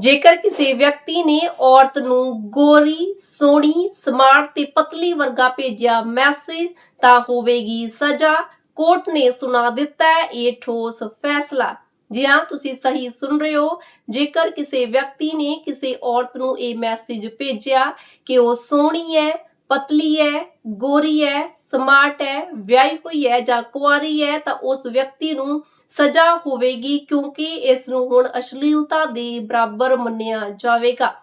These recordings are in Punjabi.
ਜੇਕਰ ਕਿਸੇ ਵਿਅਕਤੀ ਨੇ ਔਰਤ ਨੂੰ ਗੋਰੀ, ਸੋਹਣੀ, ਸਮਾਰਟ ਤੇ ਪਤਲੀ ਵਰਗਾ ਭੇਜਿਆ ਮੈਸੇਜ, ਤਾਂ ਹੋਵੇਗੀ ਸਜ਼ਾ। ਕੋਰਟ ਨੇ ਸੁਣਾ ਦਿੱਤਾ ਹੈ, ਇਹ ਠੋਸ ਫੈਸਲਾ। ਜੀ ਹਾਂ, ਤੁਸੀਂ ਸਹੀ ਸੁਣ ਰਹੇ ਹੋ। ਜੇਕਰ ਕਿਸੇ ਵਿਅਕਤੀ ਨੇ ਕਿਸੇ ਔਰਤ ਨੂੰ ਇਹ ਮੈਸੇਜ ਭੇਜਿਆ ਕਿ ਉਹ ਸੋਹਣੀ ਹੈ ਪਤਲੀ ਹੈ ਗੋਰੀ ਹੈ ਸਮਾਰਟ ਹੈ ਵਿਆਹੀ ਹੋਈ ਹੈ ਜਾਂ ਕੁਆਰੀ ਹੈ ਤਾਂ ਉਸ ਵਿਅਕਤੀ ਨੂੰ ਸਜ਼ਾ ਹੋਵੇਗੀ ਕਿਉਂਕਿ ਇਸ ਨੂੰ ਹੁਣ ਅਸ਼ਲੀਲਤਾ ਦੇ ਬਰਾਬਰ ਮੰਨਿਆ ਜਾਵੇਗਾ।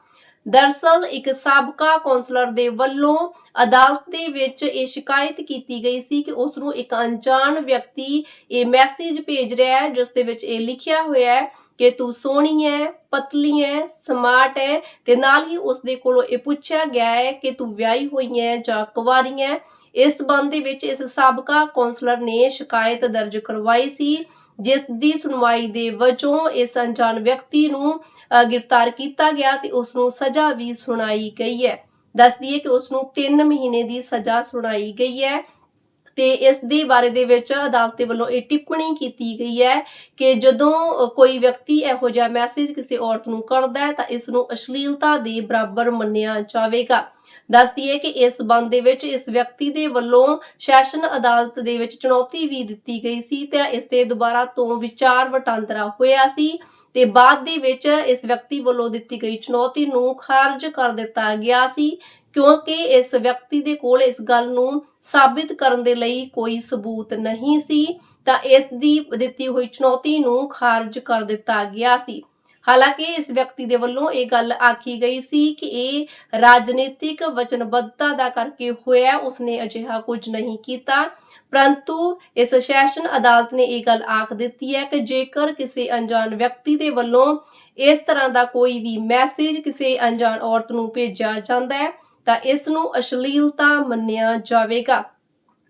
ਦਰਸਲ ਇੱਕ ਸਾਬਕਾ ਕੌਂਸਲਰ ਦੇ ਵੱਲੋਂ ਅਦਾਲਤ ਦੇ ਵਿੱਚ ਇਹ ਸ਼ਿਕਾਇਤ ਕੀਤੀ ਗਈ ਸੀ ਕਿ ਉਸ ਨੂੰ ਇੱਕ ਅਣਜਾਣ ਵਿਅਕਤੀ ਇਹ ਮੈਸੇਜ ਭੇਜ ਰਿਹਾ ਹੈ, ਜਿਸ ਦੇ ਵਿੱਚ ਇਹ ਲਿਖਿਆ ਹੋਇਆ ਹੈ ਕਿ ਤੂੰ ਸੋਹਣੀ ਹੈ ਪਤਲੀ ਹੈ ਸਮਾਰਟ ਹੈ ਤੇ ਨਾਲ ਹੀ ਉਸ ਦੇ ਕੋਲੋਂ ਇਹ ਪੁੱਛਿਆ ਗਿਆ ਹੈ ਕਿ ਤੂੰ ਵਿਆਹੀ ਹੋਈ ਹੈ ਜਾਂ ਕੁਵਾਰੀ ਹੈ ਇਸ ਸੰਬੰਧ ਦੇ ਵਿੱਚ ਇਸ ਸਾਬਕਾ ਕੌਂਸਲਰ ਨੇ ਸ਼ਿਕਾਇਤ ਦਰਜ ਕਰਵਾਈ ਸੀ ਜਿਸ ਦੀ ਸੁਣਵਾਈ ਦੇ ਵਜੋਂ ਇਸ ਅਣਜਾਣ ਵਿਅਕਤੀ ਨੂੰ ਅ, ਗ੍ਰਿਫਤਾਰ ਕੀਤਾ ਗਿਆ ਤੇ ਉਸ ਨੂੰ ਸਜ਼ਾ ਵੀ ਸੁਣਾਈ ਗਈ ਹੈ। ਦੱਸਦੀ ਦਈਏ ਕਿ ਉਸ ਨੂੰ 3 ਮਹੀਨੇ ਦੀ ਸਜ਼ਾ ਸੁਣਾਈ ਗਈ ਹੈ। ਤੇ ਇਸ ਦੇ ਬਾਰੇ ਦੇ ਵਿੱਚ ਅਦਾਲਤ ਦੇ ਵੱਲੋਂ ਇਹ ਟਿੱਪਣੀ ਕੀਤੀ ਗਈ ਹੈ ਕਿ ਜਦੋਂ ਕੋਈ ਵਿਅਕਤੀ ਇਹੋ ਜਿਹਾ ਮੈਸੇਜ ਕਿਸੇ ਔਰਤ ਨੂੰ ਕਰਦਾ ਹੈ ਤਾਂ ਇਸ ਨੂੰ ਅਸ਼ਲੀਲਤਾ ਦੇ ਬਰਾਬਰ ਮੰਨਿਆ ਜਾਵੇਗਾ। ਦੱਸ ਦਈਏ ਕਿ ਇਸ ਸਬੰਧ ਦੇ ਵਿੱਚ ਇਸ ਵਿਅਕਤੀ ਦੇ ਵੱਲੋਂ ਸੈਸ਼ਨ ਅਦਾਲਤ ਦੇ ਵਿੱਚ ਚੁਣੌਤੀ ਵੀ ਦਿੱਤੀ ਗਈ ਸੀ ਤੇ ਇਸ ਤੇ ਦੁਬਾਰਾ ਤੋਂ ਵਿਚਾਰ ਵਟਾਂਦਰਾ ਹੋਇਆ ਸੀ ਤੇ ਬਾਅਦ ਦੇ ਵਿੱਚ ਇਸ ਵਿਅਕਤੀ ਵੱਲੋਂ ਦਿੱਤੀ ਗਈ ਚੁਣੌਤੀ ਨੂੰ ਖਾਰਜ ਕਰ ਦਿੱਤਾ ਗਿਆ ਸੀ ਕਿਉਂਕਿ ਇਸ ਵਿਅਕਤੀ ਦੇ ਕੋਲ ਇਸ ਗੱਲ ਨੂੰ ਸਾਬਿਤ ਕਰਨ ਦੇ ਲਈ ਕੋਈ ਸਬੂਤ ਨਹੀਂ ਸੀ, ਤਾਂ ਇਸ ਦੀ ਦਿੱਤੀ ਹੋਈ ਚੁਣੌਤੀ ਨੂੰ ਖਾਰਜ ਕਰ ਦਿੱਤਾ ਗਿਆ ਸੀ। ਹਾਲਾਂਕਿ ਇਸ ਵਿਅਕਤੀ ਦੇ ਵੱਲੋਂ ਇਹ ਗੱਲ ਆਖੀ ਗਈ ਸੀ ਕਿ ਇਹ ਰਾਜਨੀਤਿਕ ਵਚਨਬੱਧਤਾ ਦਾ ਕਰਕੇ ਹੋਇਆ, ਉਸਨੇ ਅਜਿਹਾ ਕੁਝ ਨਹੀਂ ਕੀਤਾ। ਪਰੰਤੂ ਇਸ ਸੈਸ਼ਨ ਅਦਾਲਤ ਨੇ ਇਹ ਗੱਲ ਆਖ ਦਿੱਤੀ ਹੈ ਕਿ ਜੇਕਰ ਕਿਸੇ ਅਣਜਾਣ ਵਿਅਕਤੀ ਦੇ ਵੱਲੋਂ ਇਸ ਤਰ੍ਹਾਂ ਦਾ ਕੋਈ ਵੀ ਮੈਸੇਜ ਕਿਸੇ ਅਣਜਾਣ ਔਰਤ ਨੂੰ ਭੇਜਿਆ ਜਾਂਦਾ ਹੈ ਤਾਂ ਇਸ ਨੂੰ ਅਸ਼ਲੀਲਤਾ ਮੰਨਿਆ ਜਾਵੇਗਾ।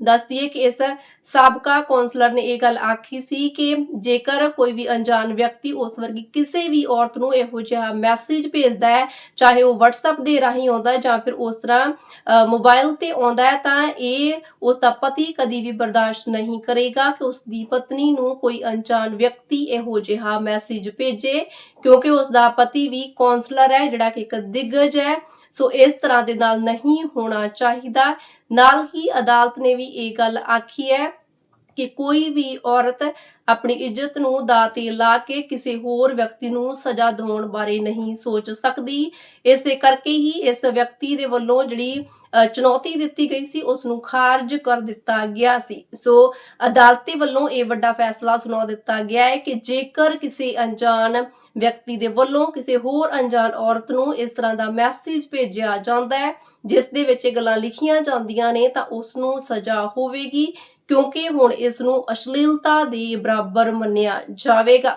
ਦੱਸ ਦਈਏ ਕਿ ਇਸ ਸਾਬਕਾ ਕੌਂਸਲਰ ਨੇ ਇਹ ਗੱਲ ਆਖੀ ਸੀ ਕਿ ਜੇਕਰ ਕੋਈ ਵੀ ਅਣਜਾਣ ਵਿਅਕਤੀ ਉਸ ਵਰਗੀ ਕਿਸੇ ਵੀ ਔਰਤ ਨੂੰ ਇਹੋ ਜਿਹਾ ਮੈਸੇਜ ਭੇਜਦਾ ਹੈ, ਚਾਹੇ ਉਹ WhatsApp ਦੇ ਰਾਹੀਂ ਆਉਂਦਾ ਹੈ ਜਾਂ ਫਿਰ ਉਸ ਤਰ੍ਹਾਂ ਮੋਬਾਈਲ ਤੇ ਆਉਂਦਾ ਹੈ, ਤਾਂ ਇਹ ਉਸ ਦਾ ਪਤੀ ਕਦੀ ਵੀ ਬਰਦਾਸ਼ਤ ਨਹੀਂ ਕਰੇਗਾ ਕਿ ਉਸ ਦੀ ਪਤਨੀ ਨੂੰ ਕੋਈ ਅਣਜਾਣ ਵਿਅਕਤੀ ਇਹੋ ਜਿਹਾ ਮੈਸੇਜ ਭੇਜੇ, ਕਿਉਂਕਿ ਉਸ ਦਾ ਪਤੀ ਵੀ ਕੌਂਸਲਰ ਹੈ, ਜਿਹੜਾ ਕਿ ਇੱਕ ਦਿੱਗਜ ਹੈ। ਸੋ ਇਸ ਤਰ੍ਹਾਂ ਦੇ ਨਾਲ ਨਹੀਂ ਹੋਣਾ ਚਾਹੀਦਾ। ਨਾਲ ਹੀ ਅਦਾਲਤ ਨੇ ਵੀ ਇਹ ਗੱਲ ਆਖੀ ਹੈ ਕਿ ਕੋਈ ਵੀ ਔਰਤ ਆਪਣੀ ਇੱਜ਼ਤ ਨੂੰ ਦਾ ਤੇ ਲਾ ਕੇ ਕਿਸੇ ਹੋਰ ਵਿਅਕਤੀ ਨੂੰ ਸਜ਼ਾ ਦਿਵਾਉਣ ਬਾਰੇ ਨਹੀਂ ਸੋਚ ਸਕਦੀ। ਇਸੇ ਕਰਕੇ ਹੀ ਇਸ ਵਿਅਕਤੀ ਦੇ ਵੱਲੋਂ ਜਿਹੜੀ ਚੁਣੌਤੀ ਦਿੱਤੀ ਗਈ ਸੀ ਉਸ ਨੂੰ ਖਾਰਜ ਕਰ ਦਿੱਤਾ ਗਿਆ ਸੀ। ਸੋ ਅਦਾਲਤ ਦੇ ਵੱਲੋਂ ਇਹ ਵੱਡਾ ਫੈਸਲਾ ਸੁਣਾ ਦਿੱਤਾ ਗਿਆ ਹੈ ਕਿ ਜੇਕਰ ਕਿਸੇ ਅਣਜਾਣ ਵਿਅਕਤੀ ਦੇ ਵੱਲੋਂ ਕਿਸੇ ਹੋਰ ਅਣਜਾਣ ਔਰਤ ਨੂੰ ਇਸ ਤਰ੍ਹਾਂ ਦਾ ਮੈਸੇਜ ਭੇਜਿਆ ਜਾਂਦਾ ਹੈ, ਜਿਸ ਦੇ ਵਿੱਚ ਇਹ ਗੱਲਾਂ ਲਿਖੀਆਂ ਜਾਂਦੀਆਂ ਨੇ, ਤਾਂ ਉਸ ਨੂੰ ਸਜ਼ਾ ਹੋਵੇਗੀ। ਕਿਉਂਕਿ ਹੁਣ ਇਸ ਨੂੰ ਅਸ਼ਲੀਲਤਾ ਦੇ ਬਰਾਬਰ ਮੰਨਿਆ ਜਾਵੇਗਾ।